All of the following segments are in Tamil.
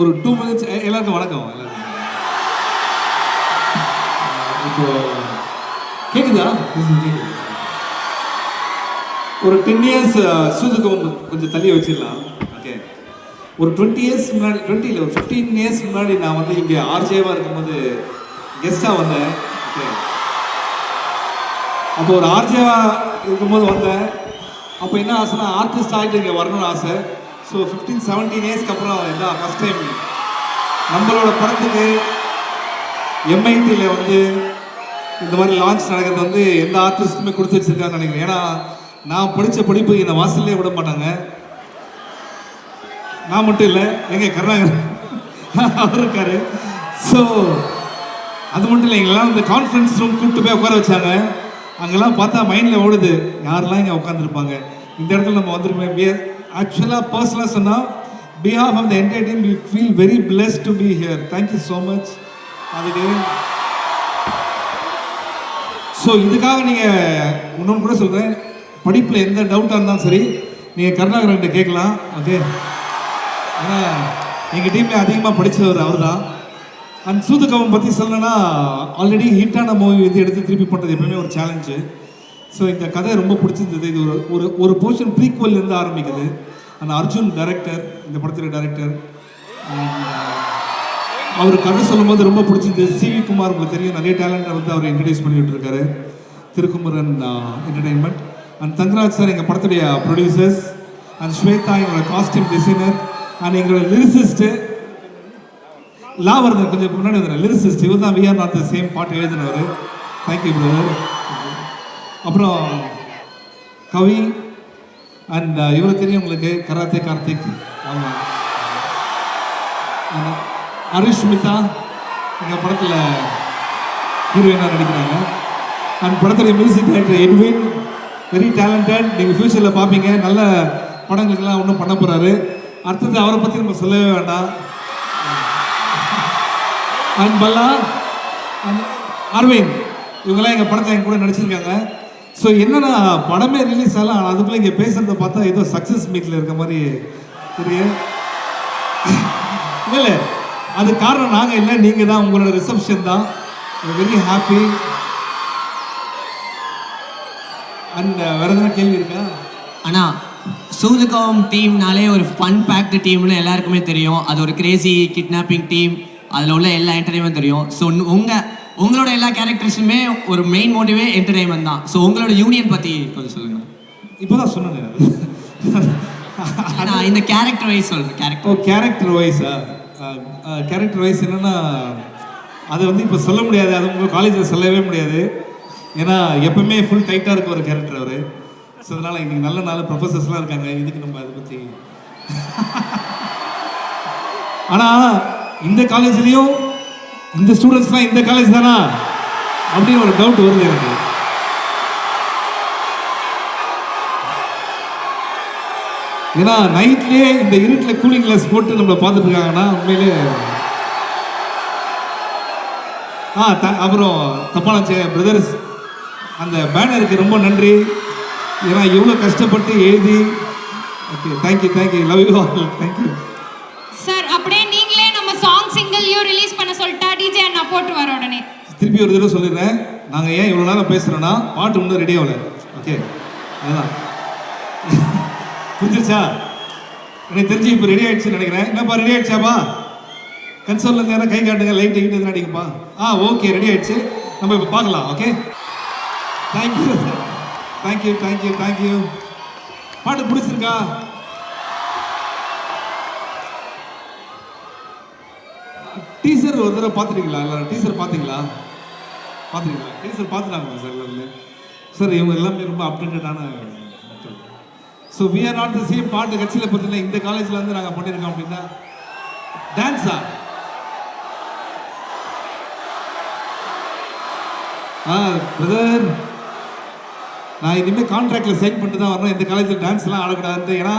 ஒரு டூ மினிட்ஸ் எல்லாருக்கும் வணக்கம். எல்லாருக்கும். இப்போ கேக்குது. ஒரு டென் இயர்ஸ் சூதுக்கம் கொஞ்சம் தள்ளி வச்சிடலாம். ஓகே ஒரு டுவெண்ட்டி இயர்ஸ் முன்னாடி டுவெண்ட்டி இல்லை ஒரு ஃபிஃப்டீன் இயர்ஸ் முன்னாடி நான் வந்து இங்கே ஆர்ஜேவாக இருக்கும்போது கெஸ்ட்டாக வந்தேன். ஓகே அப்போ ஒரு ஆர்ஜேவாக இருக்கும்போது வந்தேன். அப்போ என்ன ஆசைனா ஆர்டிஸ்ட் ஆகிட்டு இங்கே வரணும்னு ஆசை. ஸோ ஃபிஃப்டீன் செவன்டீன் இயர்ஸ்க்கு அப்புறம் இதான் ஃபஸ்ட் டைம் நம்மளோட படத்துக்கு எம்ஐடியில் வந்து இந்த மாதிரி லான்ச் நடக்கிறது வந்து எந்த ஆர்டிஸ்ட்டுமே கொடுத்து வச்சுருக்காங்கன்னு நினைக்கிறேன். ஏன்னா நான் படித்த படிப்பு என்னை வாசல்லே விட மாட்டாங்க. நான் மட்டும் இல்லை எங்கே கருணாகரன் அவர் இருக்காரு. ஸோ அது மட்டும் இல்லை எங்கெல்லாம் இந்த கான்ஃபரன்ஸ் ரூம் கூப்பிட்டு போய் உட்கார வச்சாங்க. அங்கெல்லாம் பார்த்தா மைண்டில் ஓடுது யாரெல்லாம் இங்கே உட்காந்துருப்பாங்க இந்த இடத்துல நம்ம வந்துருப்போம் ஆக்சுவலாக பர்சனலாக சொன்னால் behalf of the entire team we feel very bless to be here thank you so much அதுக்கு ஸோ இதுக்காக நீங்கள் இன்னொன்று கூட சொல்கிறேன் படிப்பில் எந்த டவுட்டாக இருந்தாலும் சரி நீங்கள் கருணாகரன்கிட்ட கேட்கலாம். ஓகே ஏன்னா எங்கள் டீமில் அதிகமாக படித்தவர் அவர் தான் அண்ட் சூதுகவன் பற்றி சொல்லணும்னா ஆல்ரெடி ஹிட்டான மூவி வந்து எடுத்து திருப்பி பண்ணுறது எப்பவுமே ஒரு சேலஞ்சு ஸோ இந்த கதை ரொம்ப பிடிச்சிருந்தது. இது ஒரு ஒரு ஒரு போர்ஷன் ப்ரீக்வல் இருந்து ஆரம்பிக்குது. அந்த அர்ஜுன் டைரக்டர் இந்த படத்துடைய டைரக்டர் uh, அவர் கதை சொல்லும்போது ரொம்ப பிடிச்சிருந்தது. சிவி குமார் உங்களுக்கு தெரியும். நிறைய டேலண்ட்டை வந்து அவர் இன்ட்ரடியூஸ் பண்ணிகிட்டு இருக்காரு Thirukumaran uh, entertainment and Thangaraj sir எங்கள் படத்துடைய ப்ரொடியூசர்ஸ் அண்ட் ஸ்வேதா எங்களோட காஸ்டியூம் டிசைனர் அண்ட் எங்களோட லிரிசிஸ்ட்டு லாவர்தன் கொஞ்சம் முன்னாடி வந்துடுறேன் லிரிசிஸ்ட் இவர் தான் விஆர் நாட் த சேம் பாட்டு எழுதினவர். தேங்க்யூ பிரதர் அப்புறம் கவி அண்ட் uh, இவரை தெரியும் உங்களுக்கு கராத்தே கார்த்திக். ஆமாம் அரிஷ்மிதா எங்கள் படத்தில் ஹீரோயினாக நடிக்கிறாங்க. அண்ட் படத்துடைய music director Edwin very talented நீங்கள் ஃப்யூச்சரில் பார்ப்பீங்க நல்ல படங்களுக்கெல்லாம் ஒன்றும் பண்ண போகிறாரு அடுத்தது அவரை பற்றி நம்ம சொல்லவே வேண்டாம். அண்ட் பல்லா அண்ட் அரவிந்த் இவங்கெல்லாம் எங்கள் படத்தை எங்கள் கூட நடிச்சிருக்காங்க. ஸோ என்னன்னா படமே ரிலீஸ் ஆகலாம் ஆனால் அதுக்குள்ளே இங்கே பேசுகிறத பார்த்தா ஏதோ சக்ஸஸ் மீட்டில் இருக்க மாதிரி தெரியும் இல்லை இல்லை. அது காரணம் நாங்கள் இல்லை நீங்கள் தான். உங்களோட ரிசப்ஷன் தான். வெரி ஹாப்பி அண்ட் வேற எதனா கேள்வி இருக்கா? அண்ணா சூதுகம் டீம்னாலே ஒரு ஃபன் பேக்டு டீம்னு எல்லாருக்குமே தெரியும். அது ஒரு கிரேசி கிட்னாப்பிங் டீம் அதில் உள்ள எல்லா என்டர்டைன்மெண்ட் தெரியும். ஸோ உங்கள் உங்களோட எல்லா கேரக்டர்ஸுமே ஒரு மெயின் மோட்டிவே என்டர்டைன்மெண்ட் தான். ஸோ உங்களோட யூனியன் பத்தி கொஞ்சம் சொல்லுங்க. இப்போ தான் சொன்னேன். நான் இந்த கேரக்டர் வைஸ் சொல்றேன் ஓ கேரக்டர் கேரக்டர் வைஸா கேரக்டர் வைஸ் என்னன்னா அது வந்து இப்போ சொல்ல முடியாது. அது உங்கள் காலேஜில் சொல்லவே முடியாது. ஏன்னா எப்பவுமே ஃபுல் டைட்டாக இருக்க ஒரு கேரக்டர் அவர். ஸோ அதனால் இன்னைக்கு நல்ல நல்ல ப்ரொஃபஸர்ஸ்லாம் இருக்காங்க. இதுக்கு நம்ம அதை பற்றி ஆனால் இந்த காலேஜ்லேயும் இந்த ஸ்டூடெண்ட்ஸ்லாம் இந்த காலேஜ் தானா? அப்படின்னு ஒரு டவுட் வருது எனக்கு. ஏன்னா நைட்லேயே இந்த இருட்டில் கூலிங் கிளாஸ் போட்டு நம்மளை பார்த்துட்டு இருக்காங்கன்னா உண்மையிலே ஆ த அப்புறம் தப்பான பிரதர்ஸ் அந்த பேனருக்கு ரொம்ப நன்றி. ஏன்னா எவ்வளோ கஷ்டப்பட்டு எழுதி okay thank you thank you love you all thank you sir அப்படியே நீங்களே நம்ம சாங் சிங்கிள்லையும் ரிலீஸ் நான் போட்டு வர உடனே. திருப்பி ஒரு தடவை சொல்லிடுறேன். நாங்கள் ஏன் இவ்வளோ நேரம் பேசுகிறோன்னா பாட்டு இன்னும் ரெடி ஆகல. ஓகே அதுதான் புரிஞ்சிருச்சா? எனக்கு தெரிஞ்சு இப்போ ரெடி ஆகிடுச்சுன்னு நினைக்கிறேன். என்னப்பா ரெடி ஆகிடுச்சாப்பா கன்சோலில் இருந்து கை காட்டுங்க லைட் கிட்ட எதுவும் அடிங்கப்பா. ஆ ஓகே ரெடி ஆகிடுச்சு நம்ம இப்போ பார்க்கலாம் okay thank you thank you thank you thank you பாட்டு பிடிச்சிருக்கா? டீசர் ஒரு தடவை பார்த்துட்டீங்களா? எல்லாரும் டீசர் பார்த்தீங்களா? பார்த்துருக்கீங்களா டீசர் பார்த்துட்டாங்களா சார் எல்லாருமே? சார் இவங்க எல்லாமே ரொம்ப அப்டேட்டடான so we are not the same பாட்டு கட்சியில் பார்த்தீங்கன்னா இந்த காலேஜில் வந்து நாங்கள் பண்ணியிருக்கோம் அப்படின்னா டான்ஸா ஆ? பிரதர் நான் இனிமேல் கான்ட்ராக்டில் சைன் பண்ணிட்டு தான் வரணும். இந்த காலேஜில் டான்ஸ்லாம் ஆடக்கூடாது ஏன்னா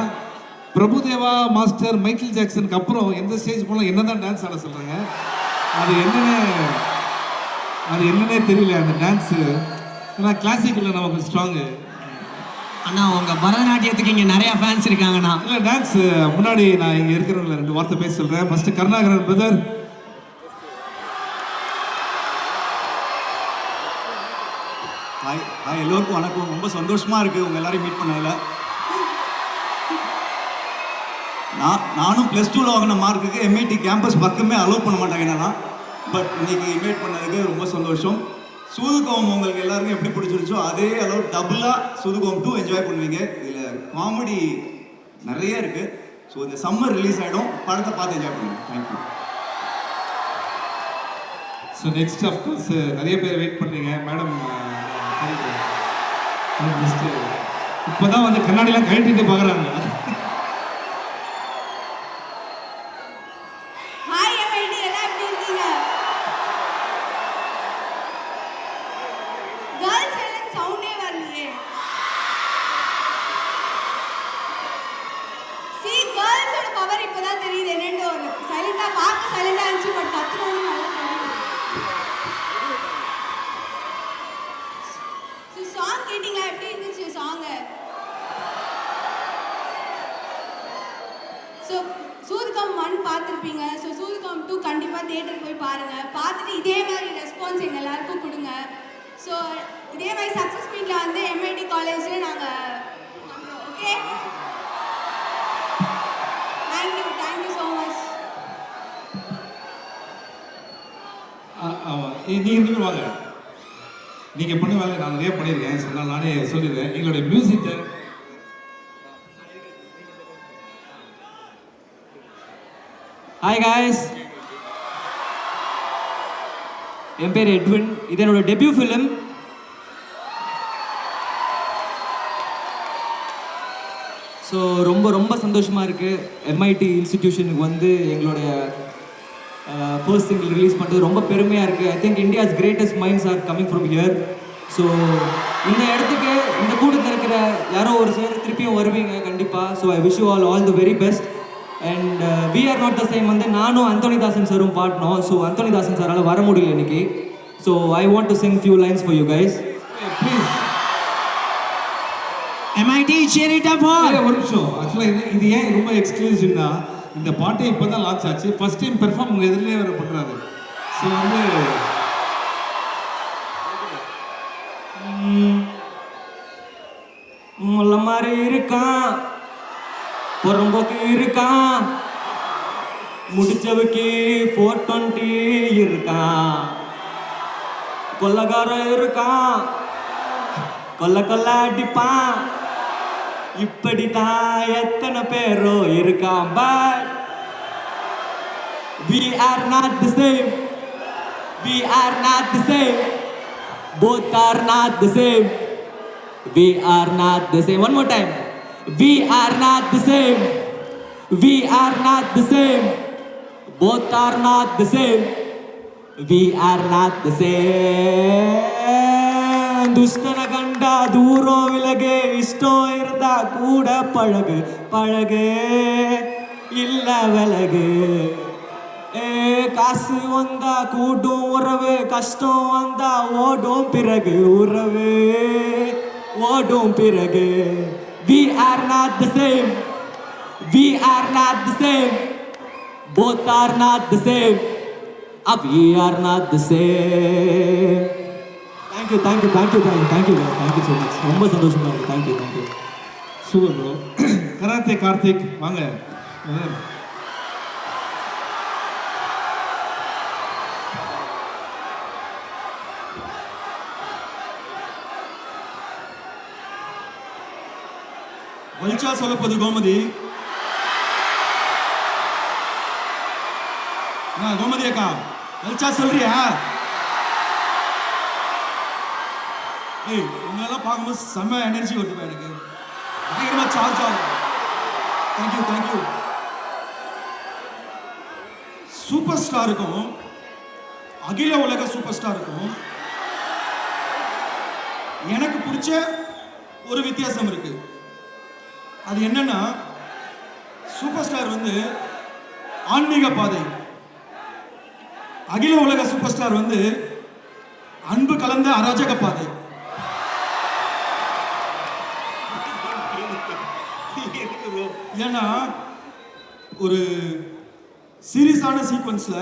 பிரபுதேவா மாஸ்டர் மைக்கேல் ஜாக்சனுக்கு அப்புறம் எந்த ஸ்டேஜ் போனால் என்ன தான் டான்ஸ் ஆட சொல்கிறாங்க அது என்னன்னு அது என்னன்னே தெரியல அந்த டான்ஸு ஏன்னா கிளாசிக்கில் நமக்கு ஸ்ட்ராங்கு அண்ணா உங்க பரதநாட்டியத்துக்கு இங்க நிறைய ஃபேன்ஸ் இருக்காங்கண்ணா. இல்லை டான்ஸ் முன்னாடி நான் இங்கே இருக்கிறவங்கள ரெண்டு வார்த்தை பேச சொல்கிறேன் first Karunakaran brother hi hi எல்லோருக்கும் வணக்கம். ரொம்ப சந்தோஷமா இருக்கு உங்க எல்லாரையும் மீட் பண்ணதில். நான் நானும் ப்ளஸ் டூவில் வாங்கின மார்க்குக்கு எம்ஐடி கேம்பஸ் பக்கமே அலோவ் பண்ண மாட்டாங்க என்னன்னா. பட் இன்றைக்கி இன்வைட் பண்ணதுக்கு ரொம்ப சந்தோஷம். சூதுகோம் உங்களுக்கு எல்லாருக்கும் எப்படி பிடிச்சிருச்சோ அதே அளவு டபுளாக சூதுகோம் டூ என்ஜாய் பண்ணுவீங்க. இதில் காமெடி நிறைய இருக்குது ஸோ இந்த சம்மர் ரிலீஸ் ஆகிடும் படத்தை பார்த்து என்ஜாய் பண்ணுங்க. தேங்க்யூ ஸோ நெக்ஸ்ட் அஃப்கோர்ஸ் நிறைய பேர் வெயிட் பண்ணுறீங்க மேடம் இப்போ தான் வந்து கண்ணாடிலாம் கழட்டிட்டு பார்க்குறாங்க ஹாய் எம்ஐடி எல்லாம் எப்படி இருக்கீங்க கேர்ள்ஸ் எல்லாம் சவுண்டே வரலையே சி கேர்ள்ஸோட பவர் இப்போதான் தெரியுது என்னன்னு ஒரு சைலண்டா பார்க்க சைலண்டா இருந்துச்சு பட் கத்துறவங்க நல்லா தெரியுது சாங் கேட்டிங்களா? எப்படி இருந்துச்சு சாங்கு ஸோ சூதுகம் ஒன் பார்த்துருப்பீங்க. ஸோ சூதுகம் டூ கண்டிப்பாக தியேட்டர் போய் பாருங்கள் பார்த்துட்டு இதே மாதிரி ரெஸ்பான்ஸ் எங்கள் எல்லாருக்கும் கொடுங்க. ஸோ இதே மாதிரி சக்ஸஸ் மீட்டில் வந்து எம்ஐடி காலேஜில் நாங்கள் okay thank you thank you so much ஆமாம் நீங்கள் வாங்க. நீங்கள் பண்ண வேலை நான் நிறைய பண்ணியிருக்கேன். சொன்னால் நானே சொல்லிடுறேன். எங்களுடைய மியூசிக் ஹாய் காய்ஸ் என் பேர் எட்வின் இது என்னோட டெபியூ ஃபிலிம் ஸோ ரொம்ப ரொம்ப சந்தோஷமாக இருக்குது எம்ஐடி இன்ஸ்டிடியூஷனுக்கு வந்து எங்களுடைய ஃபர்ஸ்ட் சிங்கிள் ரிலீஸ் பண்ணுறது ரொம்ப பெருமையாக இருக்குது I think India's greatest minds are coming from here so இந்த இடத்துக்கு இந்த கூட்டத்தில் இருக்கிற யாரோ ஒரு சார் திருப்பியும் வருவீங்க கண்டிப்பாக so I wish you all all the very best and we are not the same வந்து நானும் அந்தோனிதாசன் சாரும் பாடினோம். ஸோ அந்தோனிதாசன் சாரால் வர முடியல இன்னைக்கு. So I want to sing few lines for you guys please MIT சேரி டெம்போர் ஒரு நிமிஷம். ஆக்சுவலாக இது இது ஏன் ரொம்ப எக்ஸ்க்ளூசிவ்னா இந்த பாட்டை இப்போ தான் லான்ச் ஆச்சு. ஃபர்ஸ்ட் டைம் பெர்ஃபார்ம் உங்கள் எதிரிலே அவர் பண்ணுறாரு ஸோ வந்து முள்ள மாதிரி இருக்கான். புறம்போக்கு இருக்கான். முடிச்சவுக்கு ஃபோர் டுவெண்ட்டி இருக்கான். கொல்லக்காரன் இருக்கான். கொல்ல கொல்ல அடிப்பான். இப்படித்தான் எத்தனை பேரோ இருக்கான் but we are not the same we are not the same both are not the same we are not the same one more time we are not the same we are not the same both are not the same we are not the same துஷ்டன கண்டா தூரம் விலகு இஷ்டம் இருந்தா கூட பழகு. பழகு இல்ல விலகு. ஏ காசு வந்தா கூட்டும் உறவு கஷ்டம் வந்தா ஓடும் பிறகு உறவு. ஓடும் பிறகு. We are not the same we are not the same both are not the same up we are not the same thank you thank you thank you thank you thank you thank you so much ரொம்ப சந்தோஷமாக இருக்குது thank you thank you super bro karate Karthik வாங்க வலிச்சா சொல்லப்போது கோமதி கோமதி அக்கா வலிச்சா சொல்றியா ஏய் உங்களெல்லாம் பார்க்கும்போது செம்ம எனர்ஜி வருதுப்பா எனக்கு. பயங்கரமாக சார்ஜ் ஆகும் தேங்க்யூ தேங்க்யூ சூப்பர் ஸ்டாருக்கும் அகில உலக சூப்பர் ஸ்டாருக்கும் எனக்கு பிடிச்ச ஒரு வித்தியாசம் இருக்கு. அது என்னன்னா சூப்பர் ஸ்டார் வந்து ஆன்மீக பாதை. அகில உலக சூப்பர் ஸ்டார் வந்து அன்பு கலந்த அராஜக பாதை. ஏன்னா ஒரு சீரியஸான சீக்வன்ஸில்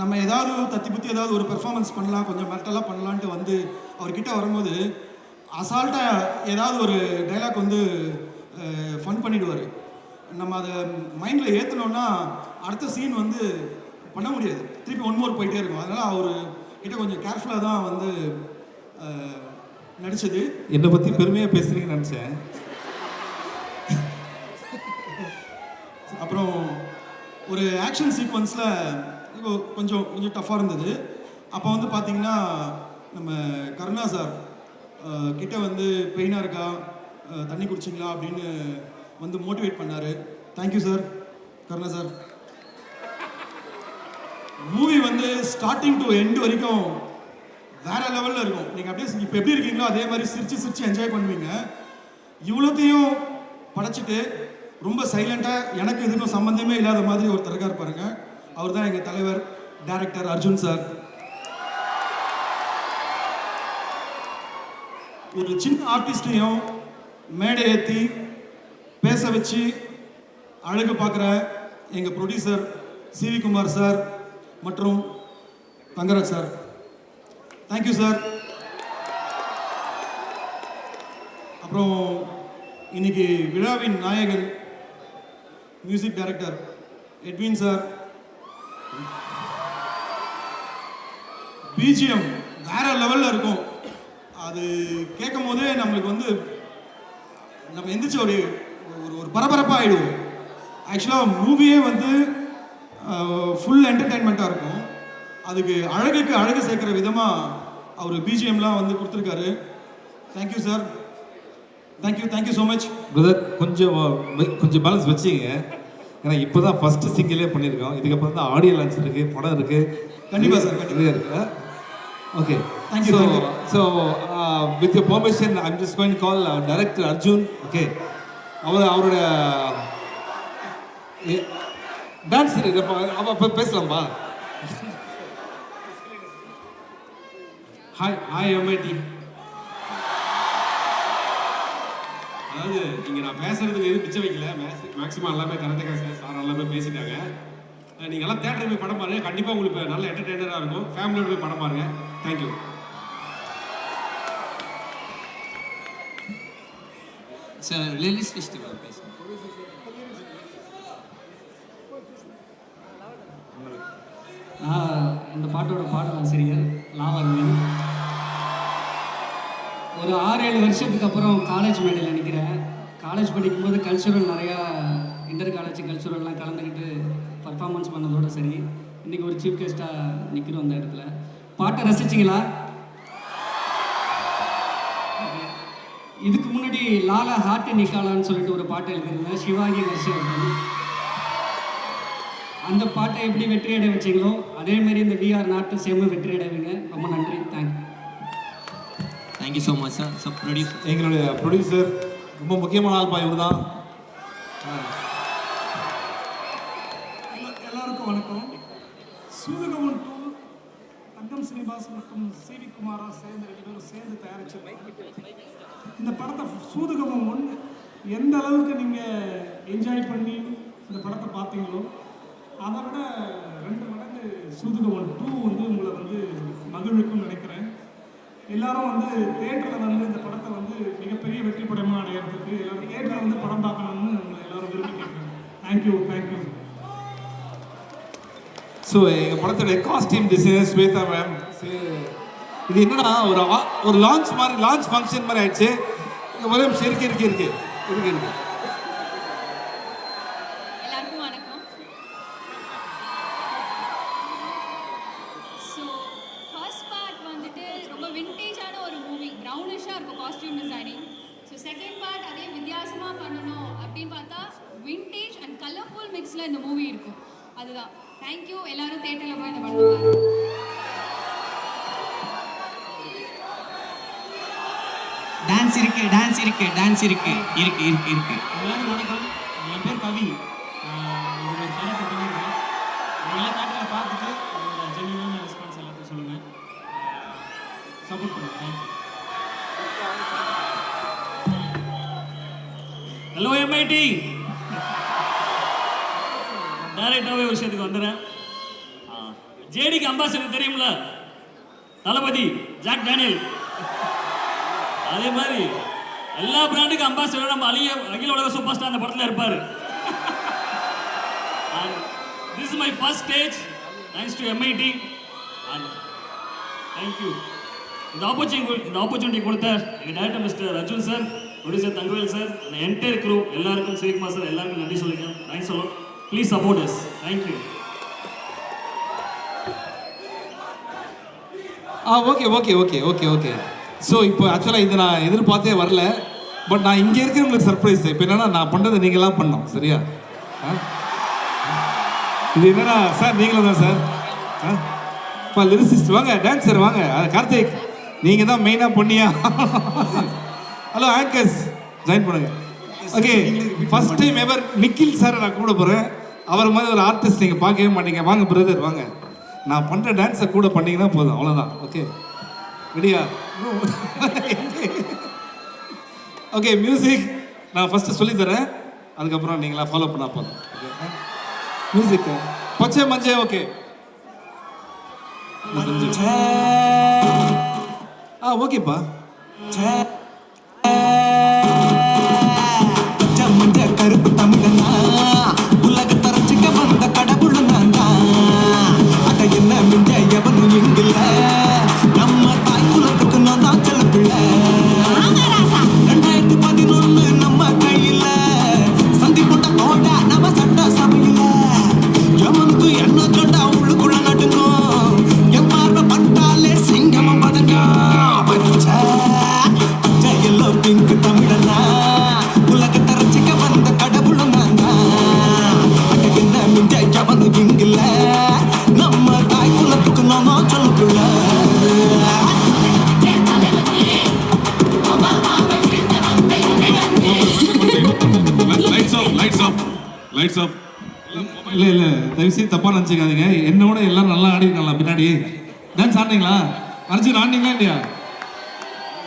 நம்ம ஏதாவது தத்தி புத்தி ஏதாவது ஒரு பெர்ஃபார்மன்ஸ் பண்ணலாம் கொஞ்சம் மெட்டலாக பண்ணலான்ட்டு வந்து அவர்கிட்ட வரும்போது அசால்ட்டாக ஏதாவது ஒரு டைலாக் வந்து ஃபன் பண்ணிடுவார். நம்ம அதை மைண்டில் ஏற்றினோன்னா அடுத்த சீன் வந்து பண்ண முடியாது. திருப்பி ஒன் மோர் போயிட்டே இருக்கும். அதனால் அவர் கிட்ட கொஞ்சம் கேர்ஃபுல்லாக தான் வந்து நடித்தது என்னை பற்றி பெருமையாக பேசுகிறீங்கன்னு நினச்சேன். அப்புறம் ஒரு ஆக்ஷன் சீக்வன்ஸில் கொஞ்சம் கொஞ்சம் டஃப்பாக இருந்தது. அப்போ வந்து பார்த்தீங்கன்னா நம்ம கருணா சார் கிட்ட வந்து பெயினாக இருக்கா? தண்ணி குடிச்சிங்களா? அப்படின்னு வந்து மோட்டிவேட் பண்ணார். Thank you sir Karuna sir movie வந்து ஸ்டார்டிங் டு எண்ட் வரைக்கும் வேற லெவலில் இருக்கும். நீங்கள் அப்படியே இப்போ எப்படி இருக்கீங்களோ அதே மாதிரி சிரித்து சிரித்து என்ஜாய் பண்ணுவீங்க. இவ்வளோத்தையும் படைச்சிட்டு ரொம்ப சைலண்டாக எனக்கு எதுக்கும் சம்மந்தமே இல்லாத மாதிரி ஒருத்தர் இருக்கார் பாருங்க அவர் தான் எங்கள் தலைவர் டைரக்டர் அர்ஜுன் சார் ஒரு சின்ன ஆர்டிஸ்டையும் மேடை ஏற்றி பேச வச்சு அழகு பார்க்குற எங்கள் ப்ரொடியூசர் சிவி குமார் சார் மற்றும் தங்கராஜ் சார் தேங்க்யூ சார் அப்புறம் இன்னைக்கு விழாவின் நாயகன் music director Edwin sir BGM வேற லெவலில் இருக்கும். அது கேட்கும் போதே நம்மளுக்கு வந்து நம்ம எந்திரிச்சு ஒரு ஒரு ஒரு பரபரப்பாக ஆகிடுவோம் ஆக்சுவலாக மூவியே வந்து ஃபுல் என்டர்டைன்மெண்ட்டாக இருக்கும். அதுக்கு அழகுக்கு அழகு சேர்க்குற விதமாக அவர் பிஜிஎம்லாம் வந்து கொடுத்துருக்காரு. Thank you sir thank you thank you so much brother கொஞ்சம் கொஞ்சம் பேலன்ஸ் வச்சுங்க ஏன்னா இப்போ தான் ஃபஸ்ட்டு சிங்கிளே பண்ணியிருக்கோம். இதுக்கப்புறம் தான் ஆடியோ லான்ச் இருக்குது படம் இருக்குது கண்டிப்பா sir, கண்டிப்பா. நிறைய இருக்கு. Okay Thank you, so. So with you permission I'm just going call director Arjun okay அவர் அவரோட டான்ஸ் அவ பேசலாம்பா? ஹாய் ஹாய் எம்ஐடி அதாவது இங்கே நான் பேசுறதுக்கு எதுவும் மிச்சம் வைக்கல. மேக்ஸிமம் எல்லாமே கரெக்டாக சார் எல்லாமே பேசிட்டாங்க. நீங்கள் எல்லாம் தேட்டருக்கு போய் படம் பாருங்க. கண்டிப்பாக உங்களுக்கு நல்ல என்டர்டெய்னராக இருக்கும். ஃபேமிலியோட போய் படம் பாருங்கள் தேங்க்யூ சார் ரிலீஸ் ஃபெஸ்டிவல் பேசுகிறேன் நான் இந்த பாட்டோட பாடலாசிரியர் லாவண்யன். ஒரு ஆறு ஏழு வருஷத்துக்கு அப்புறம் காலேஜ் மேடையில் நினைக்கிறேன் காலேஜ் படிக்கும்போது கல்ச்சுரல் நிறையா இன்டர் காலேஜ் கல்ச்சுரல்லாம் கலந்துக்கிட்டு பர்ஃபார்மன்ஸ் பண்ணதோட சரி. இன்றைக்கி ஒரு சீஃப் கெஸ்ட்டாக நிற்கிறோம் அந்த இடத்துல. பாட்டை ரசிச்சிங்களா? இதுக்கு முன்னாடி லாலா ஹார்ட் நிக்காலான்னு சொல்லிட்டு ஒரு பாட்டு எழுதியிருந்தேன். சிவாஜி வருஷம் அந்த பாட்டை எப்படி வெற்றி அடைய வச்சீங்களோ அதே மாதிரி இந்த விஆர் நாட்டு சேம வெற்றி அடைவீங்க. ரொம்ப நன்றி. Thank you thank you so much sir so produce எங்களுடைய ப்ரொடியூசர் ரொம்ப முக்கியமான ஆள் இவர் தான் எல்லாருக்கும் வணக்கம். சூதுகமன் டூ தங்கம் சினிமாஸ் மற்றும் சிவி குமாரா சேர்ந்து ரெண்டு பேரும் சேர்ந்து தயாரிச்சிருக்கோம். இந்த படத்தை சூதுகமம் ஒன்று எந்த அளவுக்கு நீங்கள் என்ஜாய் பண்ணி இந்த படத்தை பார்த்தீங்களோ அதை விட ரெண்டு மடங்கு சூதுகமன் டூ வந்து உங்களை வந்து மகிழ்வுக்கும் நினைக்கிறேன். எல்லாரும் வந்து தேட்டரில் வந்து இந்த படத்தை வந்து மிகப்பெரிய வெற்றி படமாக அடையிறதுக்கு எல்லாரும் தேட்டரில் வந்து படம் பார்க்கணும்னு உங்களை எல்லாரும் விரும்பி கேட்குறேன் தேங்க்யூ தேங்க்யூ ஸோ எங்கள் படத்துடைய காஸ்டியூம் டிசைனர் ஸ்வேதா மேம் இது என்னன்னா ஒரு ஒரு லான்ச் மாதிரி லான்ச் ஃபங்க்ஷன் மாதிரி ஆயிடுச்சு. ஒரே இருக்கு இருக்கு இருக்கு. இருக்கு இருக்கு எல்லாருக்கும் வணக்கம் ஸோ ஃபர்ஸ்ட் பார்ட் வந்துட்டு ரொம்ப விண்டேஜான ஒரு மூவி ப்ரௌனிஷாக இருக்கும் costume designing so second part அதே வித்தியாசமாக பண்ணணும் அப்படின்னு பார்த்தா விண்டேஜ் அண்ட் கலர்ஃபுல் மிக்ஸில் இந்த மூவி இருக்கும். அதுதான். தேங்க்யூ எல்லாரும் தேட்டரில் போய் இந்த பாருங்க. டான்ஸ் இருக்கு டான்ஸ் இருக்கு டான்ஸ் இருக்கு. இருக்கு இருக்கு இருக்கு. எல்லாரும் வணக்கம். என் பேர் கவி. இது ஒரு படத்தை பண்ணியிருக்கேன் நீங்களாம் தேட்டரில் பார்த்துட்டு ஜென்யூனான ரெஸ்பான்ஸ் எல்லாத்தையும் சொல்லுங்கள் சப்போர்ட் பண்ணுங்கள் தேங்க்யூ ஹலோ எம்ஐடி டைரக்டாகவே விஷயத்துக்கு வந்துடுறேன் ஜேடிக்கு அம்பாசிடர் தெரியும்ல? தளபதி ஜாக் டேனியல் அதே மாதிரி எல்லா பிராண்டுக்கும் அம்பாசிடர் நம்ம அழிய அகில உலக சூப்பர் ஸ்டார் அந்த படத்தில் இருப்பார். And this is my first stage thanks to MIT and thank you இந்த ஆப்பர்ச்சுனிட்டி இந்த ஆப்பர்ச்சுனிட்டி கொடுத்த எங்கள் director mister Arjun sir producer Thangavel sir? அந்த என்டையர் குரூப் எல்லாருக்கும் சிவகுமார் சார்? எல்லாருக்கும் நன்றி சொல்லுங்க. தேங்க்ஸ் சொல்லணும் please support us thank you ah okay okay okay okay okay so இப்போ ஆக்சுவலாக இது நான் எதிர்பார்த்தே வரல. பட் நான் இங்கே இருக்கிறவங்களுக்கு சர்ப்ரைஸ் இப்போ என்னென்னா நான் பண்ணுறதை நீங்களாம் பண்ணோம் சரியா? ஆ? இது என்னன்னா சார் நீங்களும் தான் சார். ஆ? இப்போ லிரிசிஸ்ட் வாங்க டான்ஸர் வாங்க. கார்த்திக் நீங்கள் தான் மெயினாக பண்ணியா? ஹலோ ஆங்கர்ஸ் ஜாயின் பண்ணுங்க. Okay first time ever Nikhil sir நான் கூட போகிறேன் அவர் மாதிரி ஒரு ஆர்டிஸ்ட் நீங்கள் பார்க்கவே மாட்டீங்க. வாங்க பிரதர் வாங்க. நான் பண்ணுற டான்ஸை கூட பண்ணீங்கன்னா போதும். அவ்வளோதான் ஓகே ரெடியா ஓகே மியூசிக் நான் ஃபஸ்ட்டு சொல்லித்தரேன் அதுக்கப்புறம் நீங்களா ஃபாலோ பண்ணா போதும். மியூசிக் பச்சை மஞ்சள் ஓகே ஆ ஓகேப்பா தப்பாக நினச்சிக்காதீங்க. என்னோட எல்லாரும் நல்லா ஆடிருக்காங்களா பின்னாடி? டான்ஸ் ஆடினீங்களா? அர்ஜுன் ஆடினீங்களா இல்லையா?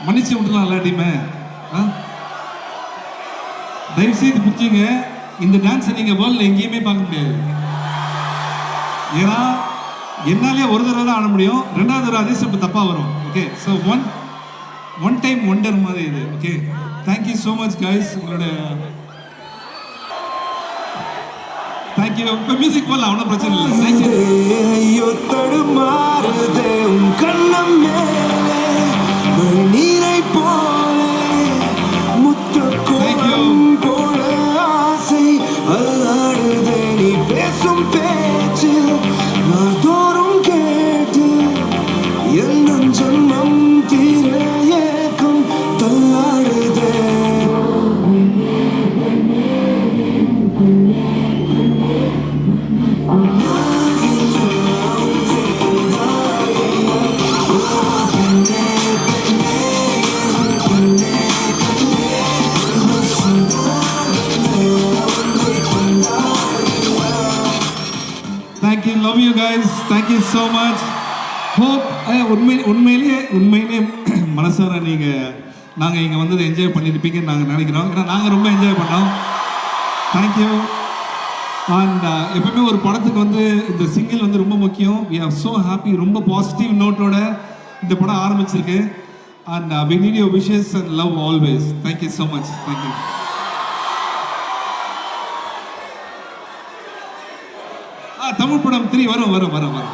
மன்னிச்சு விட்டுலாம் எல்லா டீமே ஆ? தயவுசெய்து பிடிச்சிங்க இந்த டான்ஸை நீங்கள் வேர்ல்டில் எங்கேயுமே பார்க்க முடியாது. ஏன்னா என்னாலே ஒரு தடவை தான் ஆட முடியும். ரெண்டாவது தடவை அதே ஸ்டெப் தப்பாக வரும். Okay so one one time wonder மாதிரி இது. Okay thank you so much guys உங்களோட தேங்க்யூ இப்போ மியூசிக் போடலாம் ஒன்றும் பிரச்சனை இல்லை தேங்க்யூ ஐயோ தடுமாறுதே உன் கண்ணம் நீரை போலே முத்த உண்மையிலேயே உண்மையிலேயே மனசார நீங்கள் நாங்கள் இங்கே வந்தது என்ஜாய் பண்ணியிருப்பீங்கன்னு நாங்கள் நினைக்கிறோம். ஏன்னா நாங்கள் ரொம்ப என்ஜாய் பண்ணோம். தேங்க்யூ அண்ட் uh, எப்பவுமே ஒரு படத்துக்கு வந்து இந்த சிங்கிள் வந்து ரொம்ப முக்கியம். வி ஆர் ஸோ ஹாப்பி ரொம்ப பாசிட்டிவ் நோட்டோட இந்த படம் ஆரம்பிச்சிருக்கு. And we need your wishes and love always thank you so much thank you ah Tamil படம் த்ரீ வரும் வரும் வரும் வரும்.